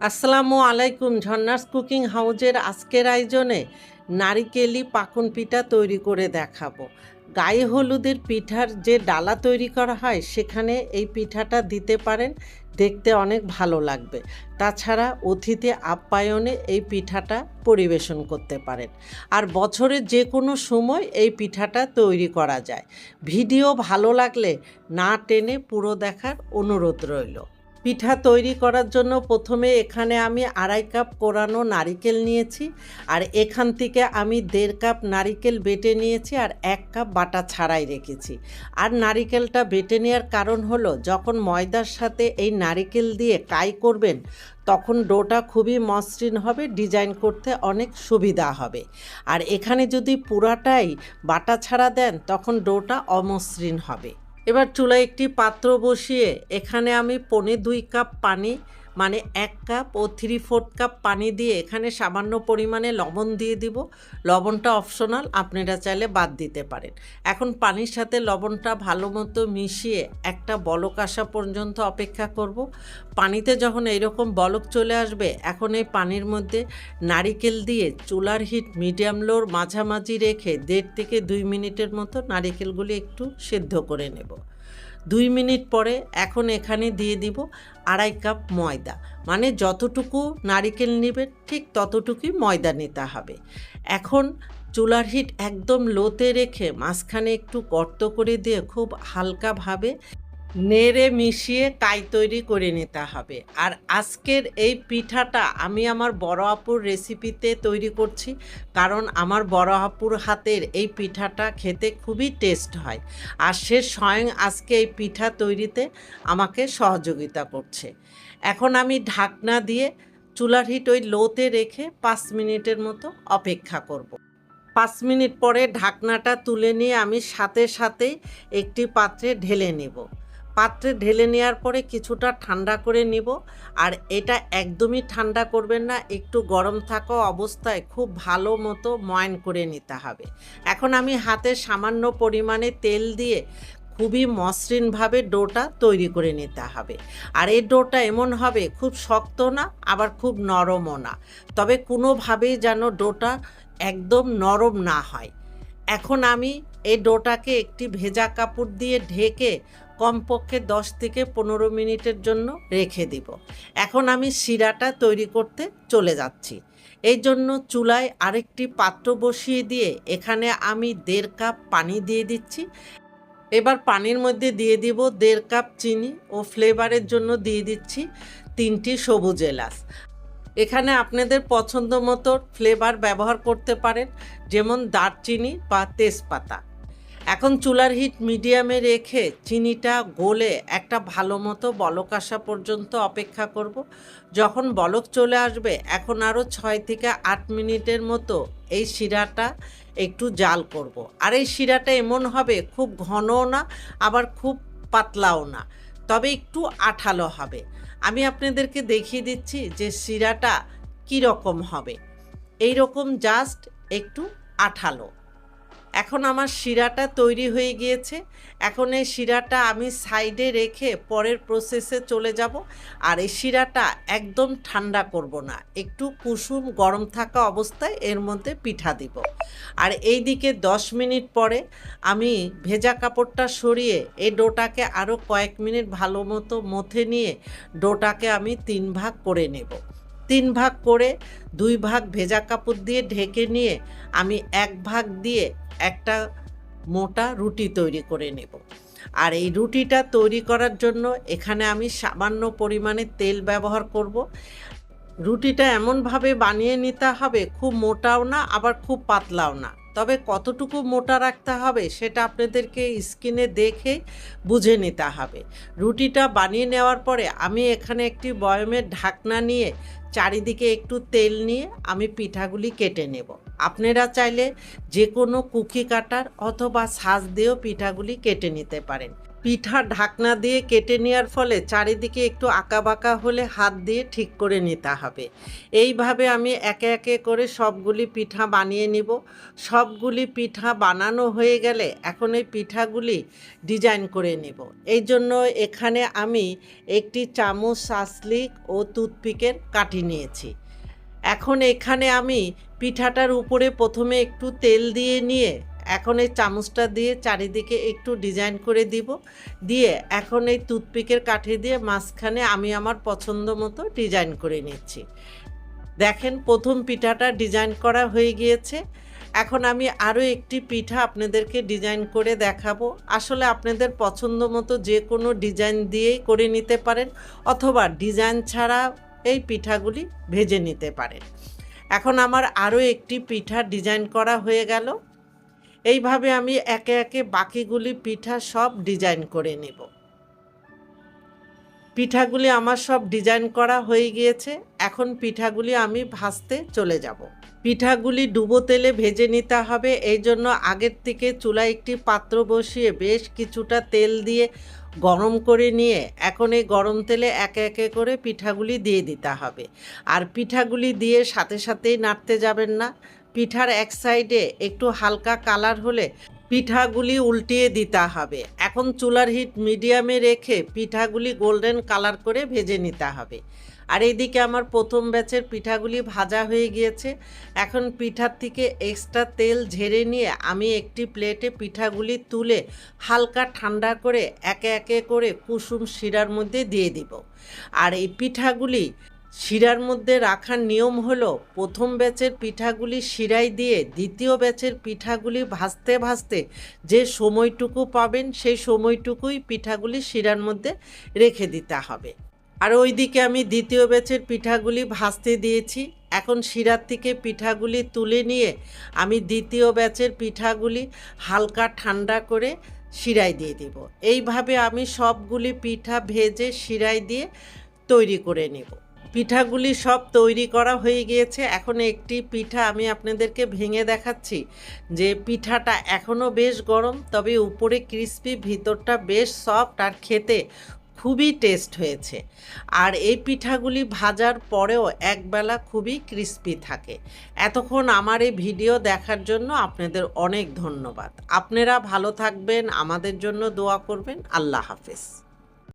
আসসালামু আলাইকুম ঝর্ণাস কুকিং হাউজের আজকের আয়োজনে নারিকেলি পাকন পিঠা তৈরি করে দেখাবো। গায়ে হলুদের পিঠার যে ডালা তৈরি করা হয়, সেখানে এই পিঠাটা দিতে পারেন, দেখতে অনেক ভালো লাগবে। তাছাড়া অতিথি আপ্যায়নে এই পিঠাটা পরিবেশন করতে পারেন। আর বছরের যে কোনো সময় এই পিঠাটা তৈরি করা যায়। ভিডিও ভালো লাগলে না টেনে পুরো দেখার অনুরোধ রইল। পিঠা তৈরি করার জন্য প্রথমে এখানে আমি আড়াই কাপ কোরানো নারিকেল নিয়েছি, আর এখান থেকে আমি দেড় কাপ নারিকেল বেটে নিয়েছি, আর এক কাপ বাটা ছাড়াই রেখেছি। আর নারিকেলটা বেটে নেওয়ার কারণ হলো, যখন ময়দার সাথে এই নারিকেল দিয়ে কাই করবেন, তখন ডোটা খুবই মসৃণ হবে, ডিজাইন করতে অনেক সুবিধা হবে। আর এখানে যদি পুরাটাই বাটা ছাড়া দেন, তখন ডোটা অমসৃণ হবে। এবার চুলায় একটি পাত্র বসিয়ে এখানে আমি পনে দুই কাপ পানি মানে এক কাপ ও থ্রি ফোর্থ কাপ পানি দিয়ে এখানে সামান্য পরিমাণে লবণ দিয়ে দিব। লবণটা অপশনাল আপনারা চাইলে বাদ দিতে পারেন। এখন পানির সাথে লবণটা ভালো মতো মিশিয়ে একটা বলক আসা পর্যন্ত অপেক্ষা করব। পানিতে যখন এইরকম বলক চলে আসবে, এখন এই পানির মধ্যে নারিকেল দিয়ে চুলার হিট মিডিয়াম লোর মাঝামাঝি রেখে দেড় থেকে দুই মিনিটের মতো নারিকেলগুলি একটু সেদ্ধ করে নেব। দুই মিনিট পরে এখন এখানে দিয়ে দিব আড়াই কাপ ময়দা। মানে যতটুকু নারিকেল নেবেন ঠিক ততটুকুই ময়দা নিতে হবে। এখন চুলার হিট একদম লোতে রেখে মাঝখানে একটু গর্ত করে দিয়ে খুব হালকাভাবে নেড়ে মিশিয়ে কাই তৈরি করে নিতে হবে। আর আজকের এই পিঠাটা আমি আমার বড় আপুর রেসিপিতে তৈরি করছি, কারণ আমার বড় আপুর হাতের এই পিঠাটা খেতে খুবই টেস্ট হয়। আর সে স্বয়ং আজকে এই পিঠা তৈরিতে আমাকে সহযোগিতা করছে। এখন আমি ঢাকনা দিয়ে চুলার হিট ওই লোতে রেখে পাঁচ মিনিটের মতো অপেক্ষা করব। পাঁচ মিনিট পরে ঢাকনাটা তুলে নিয়ে আমি সাথে সাথেই একটি পাত্রে ঢেলে নেব। পাত্রে ঢেলে নেওয়ার পরে কিছুটা ঠান্ডা করে নিব। আর এটা একদমই ঠান্ডা করবেন না, একটু গরম থাকা অবস্থায় খুব ভালো মতো ময়ন করে নিতে হবে। এখন আমি হাতে সামান্য পরিমাণে তেল দিয়ে খুবই মসৃণভাবে ডোটা তৈরি করে নিতে হবে। আর এই ডোটা এমন হবে, খুব শক্ত না, আবার খুব নরমও না। তবে কোনোভাবেই যেন ডোটা একদম নরম না হয়। এখন আমি এই ডোটাকে একটি ভেজা কাপড় দিয়ে ঢেকে কমপক্ষে দশ থেকে পনেরো মিনিটের জন্য রেখে দিব। এখন আমি শিরাটা তৈরি করতে চলে যাচ্ছি। এই জন্য চুলায় আরেকটি পাত্র বসিয়ে দিয়ে এখানে আমি দেড় কাপ পানি দিয়ে দিচ্ছি। এবার পানির মধ্যে দিয়ে দিব দেড় কাপ চিনি ও ফ্লেভারের জন্য দিয়ে দিচ্ছি তিনটি সবুজ এলাচ। এখানে আপনাদের পছন্দ মতো ফ্লেভার ব্যবহার করতে পারেন, যেমন দারচিনি বা তেজপাতা। এখন চুলার হিট মিডিয়ামে রেখে চিনিটা গলে একটা ভালো মতো বলক আসা পর্যন্ত অপেক্ষা করব। যখন বলক চলে আসবে, এখন আরও ছয় থেকে আট মিনিটের মতো এই শিরাটা একটু জাল করব। আর এই শিরাটা এমন হবে, খুব ঘনও না, আবার খুব পাতলাও না, তবে একটু আঠালো হবে। আমি আপনাদেরকে দেখিয়ে দিচ্ছি যে শিরাটা কী রকম হবে। এই রকম জাস্ট একটু আঠালো। এখন আমার শিরাটা তৈরি হয়ে গিয়েছে। এখন এই শিরাটা আমি সাইডে রেখে পরের প্রসেসে চলে যাব। আর এই শিরাটা একদম ঠান্ডা করব না। একটু কুসুম গরম থাকা অবস্থায় এর মধ্যে পিঠা দিব। আর এই দিকে দশ মিনিট পরে আমি ভেজা কাপড়টা সরিয়ে এই ডোটাকে আরও কয়েক মিনিট ভালো মতো মথে নিয়ে ডোটাকে আমি তিন ভাগ করে নেব। তিন ভাগ করে দুই ভাগ ভেজা কাপড় দিয়ে ঢেকে নিয়ে আমি এক ভাগ দিয়ে একটা মোটা রুটি তৈরি করে নেব। আর এই রুটিটা তৈরি করার জন্য এখানে আমি সামান্য পরিমাণে তেল ব্যবহার করব। রুটিটা এমনভাবে বানিয়ে নিতে হবে, খুব মোটাও না, আবার খুব পাতলাও না। তবে কতটুকু মোটা রাখতে হবে সেটা আপনাদেরকে স্কিনে দেখে বুঝে নিতে হবে। রুটিটা বানিয়ে নেওয়ার পরে আমি এখানে একটি বয়মের ঢাকনা নিয়ে চারিদিকে একটু তেল নিয়ে আমি পিঠাগুলি কেটে নেব। আপনারা চাইলে যে কোনো কুকি কাটার অথবা সাজ দিয়েও পিঠাগুলি কেটে নিতে পারেন। পিঠা ঢাকনা দিয়ে কেটে নেওয়ার ফলে চারিদিকে একটু আঁকাবাঁকা হলে হাত দিয়ে ঠিক করে নিতে হবে। এইভাবে আমি একে একে করে সবগুলি পিঠা বানিয়ে নিব। সবগুলি পিঠা বানানো হয়ে গেলে এখন এই পিঠাগুলি ডিজাইন করে নেব। এই জন্য এখানে আমি একটি চামচ সাসলিক ও টুথপিকের কাঠি নিয়েছি। এখন এখানে আমি পিঠাটার উপরে প্রথমে একটু তেল দিয়ে নিয়ে এখন এই চামচটা দিয়ে চারিদিকে একটু ডিজাইন করে দিব। দিয়ে এখন এই টুথপিকের কাঠি দিয়ে মাঝখানে আমি আমার পছন্দ মতো ডিজাইন করে নিচ্ছি। দেখেন প্রথম পিঠাটা ডিজাইন করা হয়ে গিয়েছে। এখন আমি আরও একটি পিঠা আপনাদেরকে ডিজাইন করে দেখাবো। আসলে আপনাদের পছন্দ মতো যে কোনো ডিজাইন দিয়েই করে নিতে পারেন অথবা ডিজাইন ছাড়া এই পিঠাগুলি ভেজে নিতে পারেন। এখন আমার আরও একটি পিঠা ডিজাইন করা হয়ে গেল। এইভাবে আমি একে একে বাকিগুলি পিঠা সব ডিজাইন করে নেব। পিঠাগুলি আমার সব ডিজাইন করা হয়ে গিয়েছে। এখন পিঠাগুলি আমি ভাজতে চলে যাব। পিঠাগুলি ডুবো তেলে ভেজে নিতে হবে। এই জন্য আগের থেকে চুলায় একটি পাত্র বসিয়ে বেশ কিছুটা তেল দিয়ে গরম করে নিয়ে এখন এই গরম তেলে একে একে করে পিঠাগুলি দিয়ে দিতে হবে। আর পিঠাগুলি দিয়ে সাথে সাথেই নাড়তে যাবেন না। পিঠার এক সাইডে একটু হালকা কালার হলে পিঠাগুলি উল্টিয়ে দিতে হবে। এখন চুলার হিট মিডিয়ামে রেখে পিঠাগুলি গোল্ডেন কালার করে ভেজে নিতে হবে। আর এইদিকে আমার প্রথম ব্যাচের পিঠাগুলি ভাজা হয়ে গিয়েছে। এখন পিঠার থেকে এক্সট্রা তেল ঝেড়ে নিয়ে আমি একটি প্লেটে পিঠাগুলি তুলে হালকা ঠান্ডা করে একে একে করে কুসুম শিরার মধ্যে দিয়ে দিব। আর এই পিঠাগুলি শিরার মধ্যে রাখার নিয়ম হলো, প্রথম ব্যাচের পিঠাগুলি শিরায় দিয়ে দ্বিতীয় ব্যাচের পিঠাগুলি ভাজতে ভাজতে যে সময়টুকু পাবেন, সেই সময়টুকুই পিঠাগুলি শিরার মধ্যে রেখে দিতে হবে। আর ওইদিকে আমি দ্বিতীয় ব্যাচের পিঠাগুলি ভাজতে দিয়েছি। এখন শিরার থেকে পিঠাগুলি তুলে নিয়ে আমি দ্বিতীয় ব্যাচের পিঠাগুলি হালকা ঠান্ডা করে শিরায় দিয়ে দিব। এইভাবে আমি সবগুলি পিঠা ভেজে শিরায় দিয়ে তৈরি করে নেব। পিঠাগুলি সব তৈরি করা হয়ে গিয়েছে। এখন একটি পিঠা আমি আপনাদেরকে ভেঙে দেখাচ্ছি। যে পিঠাটা এখনও বেশ গরম, তবে উপরে ক্রিস্পি, ভিতরটা বেশ সফট আর খেতে খুবই টেস্ট হয়েছে। আর এই পিঠাগুলি ভাজার পরেও একবেলা খুবই ক্রিস্পি থাকে। এতক্ষণ আমার এই ভিডিও দেখার জন্য আপনাদের অনেক ধন্যবাদ। আপনারা ভালো থাকবেন, আমাদের জন্য দোয়া করবেন। আল্লাহ হাফেজ।